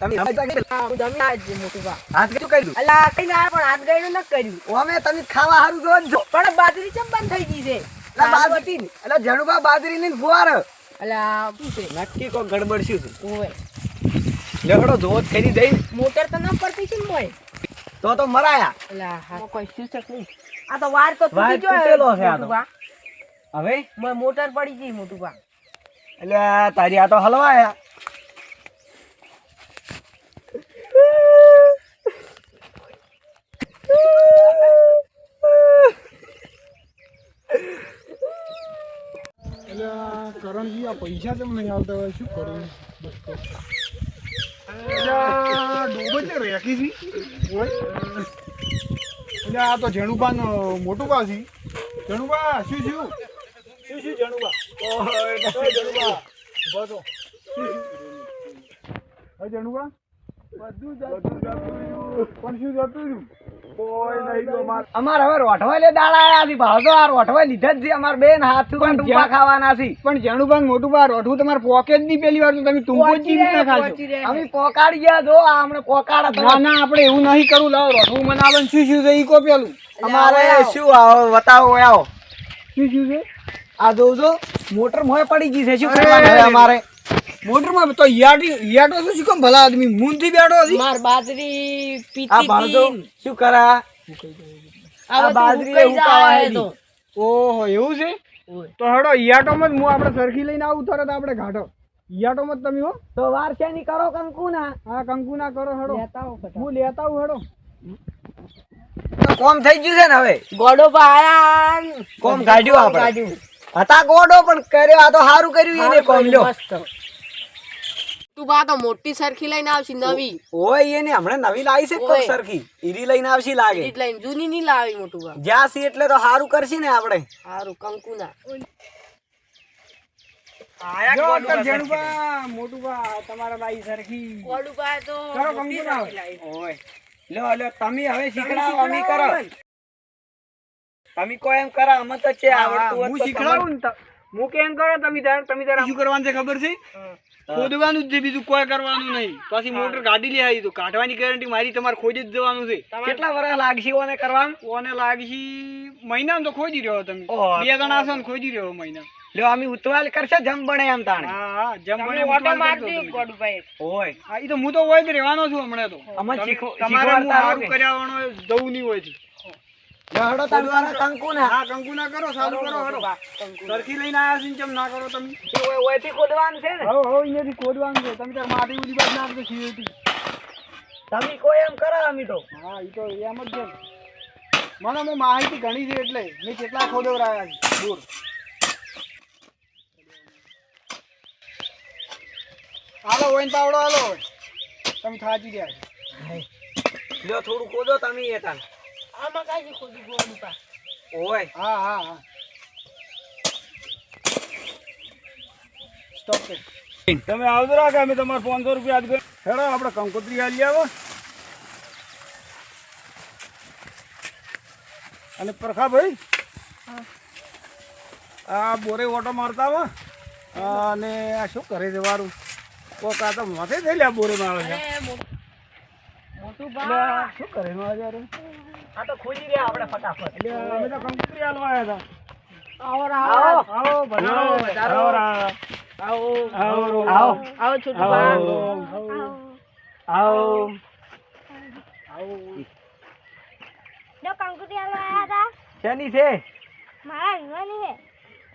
તમે સમજતા કે હા, હું જમી આવ્યો છું, મોટું બા. હાથ કેટલું કર્યું અલા, કઈ ના પણ હાથ ગાયનું ન કર્યું. અમે તમે ખાવા હારું જો જો. પણ બાજરી ચમ બંધ થઈ ગઈ છે? એટલે બાજરી એટલે જણુબા બાજરી ની ફુવાર અલા શું છે? નક્કી કોઈ ગડબડ શું છે? ઓવે. લેવડો જોત કરી દઈ મોટર તો ન પડતી છે મોય? તો તો મરાયા. અલા હા. કોઈ નહીં. આ તો વાર તો તૂટી ગયો તૂટેલો છે આ તો. હવે? મોટર પડી ગઈ મોટું બા એટલે તારી આ તો હલવાયા. કરણજી આ પૈસા કેમ નહીં આવતા હોય શું કરું? એટલે છે રેખી છી? એટલે આ તો જણુબા મોટું બા છી. જણુબા શું શું? શું શું શું? હવે જણુબા. બધું જતું પણ શું જતું રહ્યું? કોઈ નહીં તો માર અમાર હવે રોઠવા લે દાડા આયા ભાવ તો આ રોઠવા લીધા જ છે. અમાર બેન હાથ પણ ટૂંપા જ્યાં- ખાવાના છે. પણ જણુબા ને મોટું બા તમારે પોકેટની પેલી વાર તો તમે ટૂંકો જ પહોંચી કેવી ખાશો. અમે પોકાડી ગયા જો આ હમણાં પોકાડા ના ના આપણે એવું નહીં કરવું લાવો રોઠું બનાવવાનું શું શું છે ઈ કો પેલું. અમારે શું આવો બતાવો આવો. શું શું છે? આ જોજો મોટર મોય પડી ગઈ છે. શું કરવાનું? હવે અમારે મોટરમાં તો યાટી યાટો તો શું કેમ ભલા આદમી? મૂંથી બેઠો હતી માર બાજરી આ પીતી હતી. શું કરા? આ બાજરી ઉકાવા હે તો. ઓહો એવું છે? તો હેડો યાટોમાં માં હું આપણે સરખી લઈને આવું તરત આપણે ઘાટો. યાટોમાં માં તમે હો. તો વાર છે ની કરો કંકુના. હા કંકુ ના કરો હેડો. લેતા હું લેતા હું હેડો. કોમ થઈ ગયું છે ને હવે? ગોડો પર આયા કોમ કાઢ્યું આપણે. હતા ગોડો પણ કર્યો આ તો સારું કર્યું એને કોમ લ્યો. મસ્ત. તું બા તો મોટી સરખી લઈને આવશી નવી. ઓય એને હમણાં નવી લાવી છે કોક સરખી. ઈરી લઈને આવશી લાગે. ઈરી લઈને જૂની ની લાવી મોટું બા. જ્યાં સી એટલે તો હારું કરશી ને આપણે. સારું કંકુના તમે હવે શીખડાવો અમે કરો. તમે કોઈ એમ કરા અમે તો છે આવડતું હું તો શીખડાવું ને ત- હું કેમ કરો તમે તાર તમે તાર શું કરવાનું છે ખબર છે? ખોદવાનું જ છે બીજું કોઈ કરવાનું નહીં. પછી મોટર કાઢી લે આવી તો કાઢવાની ગેરંટી મારી તમારે ખોદી જ જવાનું છે. કેટલા વર્ષ લાગશે ઓને કરવાનું? ઓને લાગશે મહિનામાં તો ખોદી રહ્યો તમે. બે જણા છો ને ખોદી રહ્યો મહિના લ્યો અમે ઉતવાલ કરશે જમ બને એમ તાણે. હા હા જેમ બને ઓટો ઉતવાળ ગોડભાઈ કરજો દો તમે. ગોડું ભાઈ. ઓય. હા તો હું તો હોય જ રહેવાનો છું હમણાં તો. અમાર શીખો તમારે સારું કર્યાવાનો જવું નહીં હોય છે. હડો તમારા કંકુ ના હા કંકુ ના કરો સારું કરો હડો. સરખી લઈને આયા છે કેમ ના કરો તમે? ઓય ઓયથી ખોદવાનું છે ને? હો હવે અહીંયાથી ખોદવાનું છે. તમે તાર માટી ઉડી બાદ નાખજો છીએથી. તમે કોઈ એમ કરો અમે તો. હા ઈ તો એમ જ છે. મને હું માહિતી ઘણી છે એટલે મેં કેટલા ખોદવરાયા છે. દૂર. હાલો ઓઈન પાવડો હાલો. તમે થાચી ગયા લ્યો થોડું કોદો તમે એ તાણ. આમાં કાંઈ ખોદી ગોડું બા ઓય. હા હા હા. સ્ટોપ તમે આવજો રાખે અમે તમારે પાંચસો રૂપિયા આજ હેડો આપણે કંકોત્રી આલી આવો. અને પરખા ભાઈ આ બોરે ઓટો મારતા હો. અને આ શું કરે છે વારું? કોક આ તો માથે થઈ લ્યા બોરે મારે આવે છે મોટું બા શું કરે યાર આ તો ખોદી રહ્યા આપણે ફટાફટ. એટલે અમે તો કંકોત્રી આલવા આવ્યા આવો આવો. આવો. આવો આવો, આવો આવો. આવો. આવો. આવો. છોટું બા આવો. આવો. જો કંકુતી આલવા આયા હતા. શેની છે? મારા વિવાની હે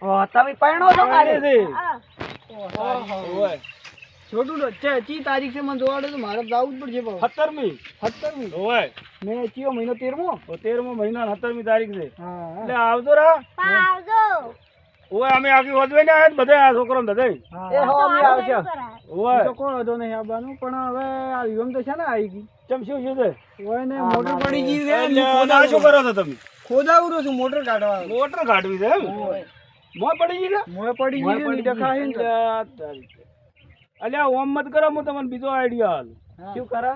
ઓ તમે પરણો છો કાલે હા. ઓય. છોટું છે ચી તારીખ છે મને જોવાડે તો મારે જવું જ પડશે ભાવ. સત્તરમી. સત્તરમી? હોય મેં ચિયો મહિનો તેરમો? તેરમો મહિનો સત્તરમી તારીખ છે. એટલે આવજો રા. આવજો. ઓય અમે આવી વધવે ને આયા જ બધા આ છોકરો બધા એ હો અમે આવશે ઓય તો કોણ હતો નહીં આવવાનું? પણ હવે આ વિવમ તો છે ને આવી ગઈ. ચમ શું શું છે? ઓય ને મોટર પડી ગઈ છે ખોદા શું કરો છો તમે? ખોદાવું છું મોટર કાઢવા. મોટર કાઢવી છે એમ? મોય પડી ગઈ છે? મોય પડી ગઈ છે ને દેખાય ને અલ્યા ઓમ મત કરો હું તમને બીજો આઈડિયા હાલ શું કરે?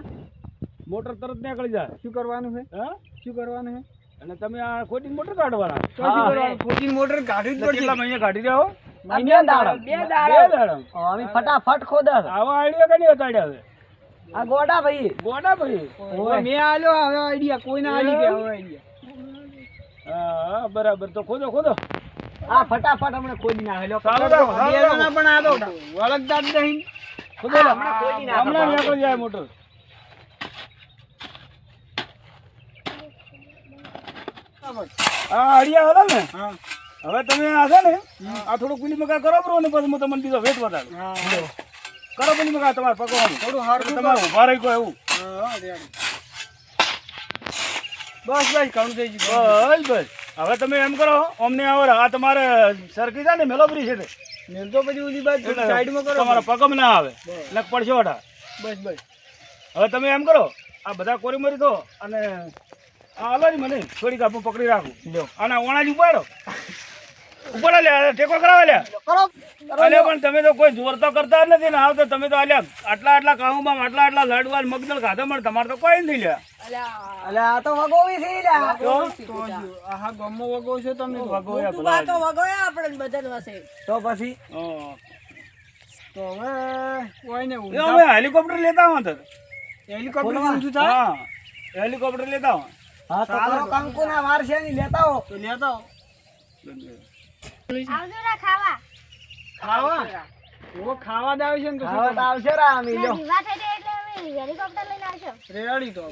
મોટર તરત નીકળી જાય. શું કરવાનું છે? હા? શું કરવાનું છે? અને તમે આ ખોટી મોટર કાઢવાના. ખોટી મોટર કાઢવી જ પડશે. કેટલા મહિને કાઢી રહ્યો બે. બે ફટાફટ ખોદા. આવા આઈડિયા કઈ બતાડ્યા આ ગોડા ભાઈ. ગોડા ભાઈ? મેં આલ્યો હવે આઈડિયા કોઈને આલી હવે આઈડિયા હા, બરાબર. તો ખોદો ખોદો. આ ફટાફટ હમણાં કોઈ ના હેલો પણ આ તો વળગતા જ નહીં. હમણાં નીકળી જાય મોટર. આ અડિયા હતા ને? હવે તમે આ છે ને આ થોડું કુલી મકા કરો બરો ને પછી હું તમને બીજો વેટ બતાડું કરો બની મકા તમારે પકવાનું. થોડું હારું તમારે ઊભા રહી ગયો એવું. બસ બસ ઘણું થઈ ગયું બસ બસ. હવે તમે એમ કરો અમને આવે આ તમારે સરખી છે ને મેલોબરી છે ને? મેલ તો પછી ઓલી બાજુ સાઈડમાં કરો. તમારા પગમ ના આવે. લગ પડશો ઓઢા. બસ બસ. હવે તમે એમ કરો આ બધા કોરી મરી દો અને આ હલો મને. થોડીક આપણે પકડી રાખું. લ્યો. અને ઓણાજી ઉપાડો. ઉપાડો લે ટેકો કરાવે લે અલે પણ તમે તો કોઈ જોર તો કરતા જ નથી ને આવ તો તમે તો અલ્યા આટલા આટલા કામમાં આટલા આટલા લાડવા મગદલ ખાધા મળે તમારે તો કોઈ નહીં લે અલે આ તો વગોવી છે લ્યા. આહા ગમો વગો છો તમે મોટું બા તો વગોયા આપણે બધાને વસે. તો પછી? તો હવે કોઈને અમે હેલિકોપ્ટર લેતા હોય તો. હેલિકોપ્ટર ઊંચું થાય? હા હેલિકોપ્ટર લેતા હોય હા તો કરો કંકુના વાર છે ની લેતા હો લેતા હો આવજો રા ખાવા. ખાવા? ઓ ખાવા જ છે ને તો હવે તો આવશે રા અમે લ્યો. વિવાહ એટલે હેલિકોપ્ટર લઈને આવશો. રેડી તો.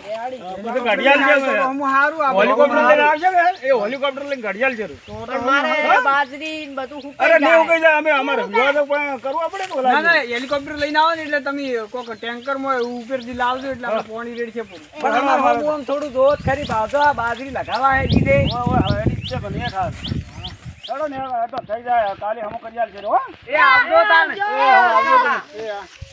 બધું ઘડિયાળ છે હું હારું આ હેલિકોપ્ટર લઈને આવશે કે? એ હેલિકોપ્ટર લઈને ઘડિયાળ છે પણ મારે બાજરી ને બધું અરે ને એવું જાય અમે અમારે વિવાદ પણ કરવું પડે કે ના ના હેલિકોપ્ટર લઈને આવો ને એટલે તમે કોક ટેન્કરમાં ઉપરથી લાવજો એટલે આપણે પાણી રેડી છે પણ અમારે થોડું જોત ખરી ભાવતો આ બાજરી લગાવા હે દીધે ચલો ને તો થઈ જાય કાલે હમ કરી હો. એ આવજો તાને એ આવજો એ.